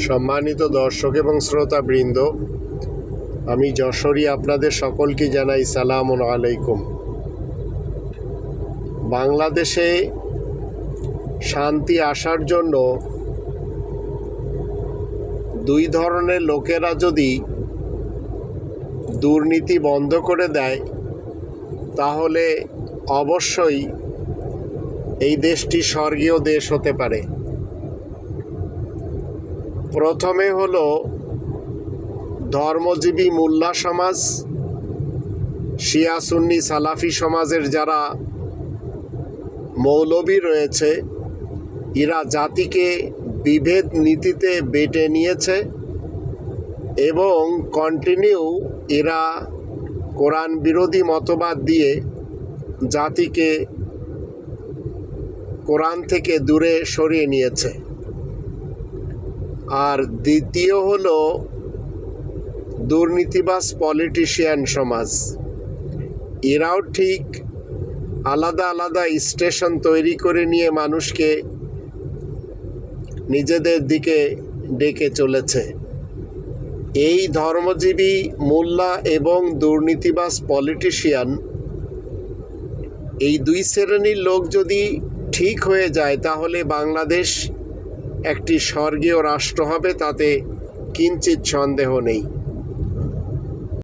সম্মানিত দর্শক এবং শ্রোতা বৃন্দ আমি যশোরী আপনাদের সকলকে জানাই সালাম আলাইকুম। বাংলাদেশে শান্তি আসার জন্য দুই ধরনের লোকেরা যদি দুর্নীতি বন্ধ করে দেয়, তাহলে অবশ্যই এই দেশটি স্বর্গীয় দেশ হতে পারে। প্রথমে হলো ধর্মজীবী মোল্লা সমাজ, শিয়া সুন্নি সালাফি সমাজের যারা মৌলবী রয়েছে, এরা জাতিকে বিভেদ নীতিতে বেটে নিয়েছে এবং কন্টিনিউ এরা কোরআন বিরোধী মতবাদ দিয়ে জাতিকে কোরআন থেকে দূরে সরিয়ে নিয়েছে। আর দ্বিতীয় হলো দুর্নীতিবাজ পলিটিশিয়ান সমাজ। এরাও ঠিক আলাদা আলাদা স্টেশন তৈরি করে নিয়ে মানুষকে নিজেদের দিকে ডেকে চলেছে। এই ধর্মজীবী মোল্লা এবং দুর্নীতিবাজ পলিটিশিয়ান এই দুই শ্রেণির লোক যদি ঠিক হয়ে যায়, তাহলে বাংলাদেশ একটি স্বর্গীয় রাষ্ট্র হবে তাতে কিঞ্চিত সন্দেহ নেই।